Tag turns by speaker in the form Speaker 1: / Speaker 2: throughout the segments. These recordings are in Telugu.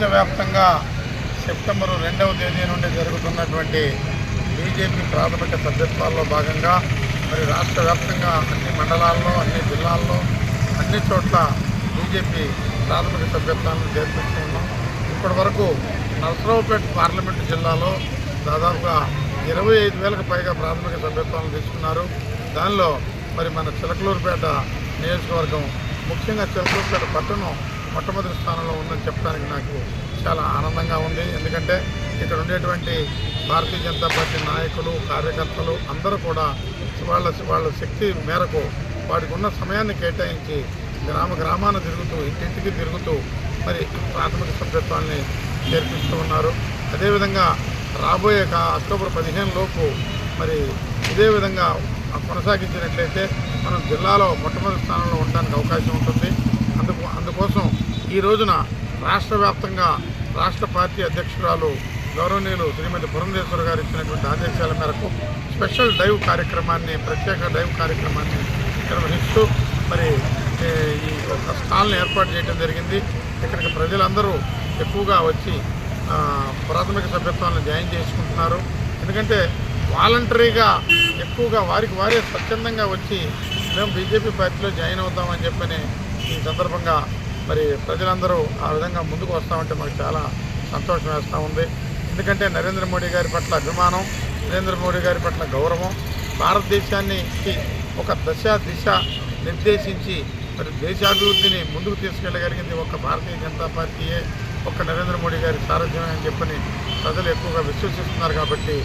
Speaker 1: దేశవ్యాప్తంగా సెప్టెంబరు రెండవ తేదీ నుండి జరుగుతున్నటువంటి బీజేపీ ప్రాథమిక సభ్యత్వాల్లో భాగంగా మరి రాష్ట్ర వ్యాప్తంగా అన్ని మండలాల్లో అన్ని జిల్లాల్లో అన్ని చోట్ల బీజేపీ ప్రాథమిక సభ్యత్వాలను చేర్పిస్తున్నాం. ఇప్పటి వరకు నర్సరావుపేట పార్లమెంటు జిల్లాలో దాదాపుగా ఇరవై ఐదు వేలకు పైగా ప్రాథమిక సభ్యత్వాలను తీసుకున్నారు. దానిలో మరి మన చిలకలూరుపేట నియోజకవర్గం ముఖ్యంగా చిలకలూరుపేట పట్టణం మొట్టమొదటి స్థానంలో ఉందని చెప్పడానికి నాకు చాలా ఆనందంగా ఉంది. ఎందుకంటే ఇక్కడ ఉండేటువంటి భారతీయ జనతా పార్టీ నాయకులు కార్యకర్తలు అందరూ కూడా వాళ్ళ వాళ్ళ శక్తి మేరకు వాడికి ఉన్న సమయాన్ని కేటాయించి గ్రామ గ్రామాన తిరుగుతూ ఇంటింటికి తిరుగుతూ మరి ప్రాథమిక సభ్యత్వాన్ని చేర్పిస్తూ ఉన్నారు. అదేవిధంగా రాబోయే అక్టోబర్ పదిహేను లోపు మరి ఇదే విధంగా కొనసాగించినట్లయితే మనం జిల్లాలో మొట్టమొదటి స్థానంలో ఉండడానికి అవకాశం ఉంటుంది. అందుకు అందుకోసం ఈ రోజున రాష్ట్ర వ్యాప్తంగా రాష్ట్ర పార్టీ అధ్యక్షురాలు గౌరవనీయులు శ్రీమతి పురంధేశ్వర గారు ఇచ్చినటువంటి ఆదేశాల మేరకు స్పెషల్ డైవ్ కార్యక్రమాన్ని ప్రత్యేక డైవ్ కార్యక్రమాన్ని నిర్వహిస్తూ మరి ఈ ఒక స్టాల్ని ఏర్పాటు చేయడం జరిగింది. ఇక్కడికి ప్రజలందరూ ఎక్కువగా వచ్చి ప్రాథమిక సభ్యత్వాలను జాయిన్ చేసుకుంటున్నారు. ఎందుకంటే వాలంటరీగా ఎక్కువగా వారికి వారే స్వచ్ఛందంగా వచ్చి మేము బీజేపీ పార్టీలో జాయిన్ అవుతామని చెప్పని ఈ సందర్భంగా మరి ప్రజలందరూ ఆ విధంగా ముందుకు వస్తామంటే మాకు చాలా సంతోషం వేస్తూ ఉంది. ఎందుకంటే నరేంద్ర మోడీ గారి పట్ల అభిమానం నరేంద్ర మోడీ గారి పట్ల గౌరవం భారతదేశాన్ని ఒక దశ దిశ నిర్దేశించి మరి దేశాభివృద్ధిని ముందుకు తీసుకెళ్ళగలిగింది ఒక భారతీయ జనతా పార్టీయే ఒక నరేంద్ర మోడీ గారి సారథ్యమే అని చెప్పని ప్రజలు ఎక్కువగా విశ్వసిస్తున్నారు కాబట్టి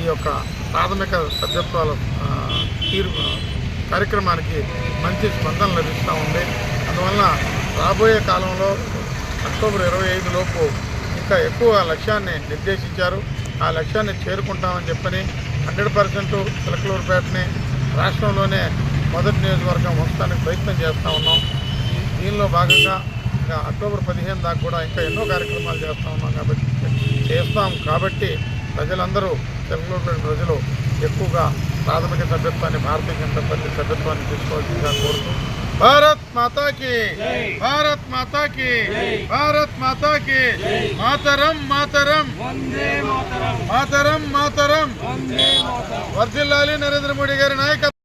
Speaker 1: ఈ యొక్క ప్రాథమిక సభ్యత్వాల తీరు కార్యక్రమానికి మంచి స్పందన లభిస్తూ ఉంది. అందువలన రాబోయే కాలంలో అక్టోబర్ ఇరవై ఐదు లోపు ఇంకా ఎక్కువ లక్ష్యాన్ని నిర్దేశించారు. ఆ లక్ష్యాన్ని చేరుకుంటామని చెప్పని హండ్రెడ్ పర్సెంట్ చిలకలూరుపేటని రాష్ట్రంలోనే మొదటి నియోజకవర్గం ఉంచడానికి ప్రయత్నం చేస్తూ ఉన్నాం. దీనిలో భాగంగా ఇంకా అక్టోబర్ పదిహేను దాకా కూడా ఇంకా ఎన్నో కార్యక్రమాలు చేస్తూ ఉన్నాం కాబట్టి చేస్తాం కాబట్టి ప్రజలందరూ చిలకలూరుపేట ప్రజలు ఎక్కువగా ప్రాథమిక సభ్యత్వాన్ని భారతీయ జనతా పార్టీ సభ్యత్వాన్ని తీసుకోవాల్సిందిగా కోరుతూ భారత్ మాతాకి భారత్ మాతాకి భారత్ మాతాకి మాతరం మాతరం మాతరం మాతరం వర్ధిల్లాలి నరేంద్ర మోడీ గారి నాయకత్వం.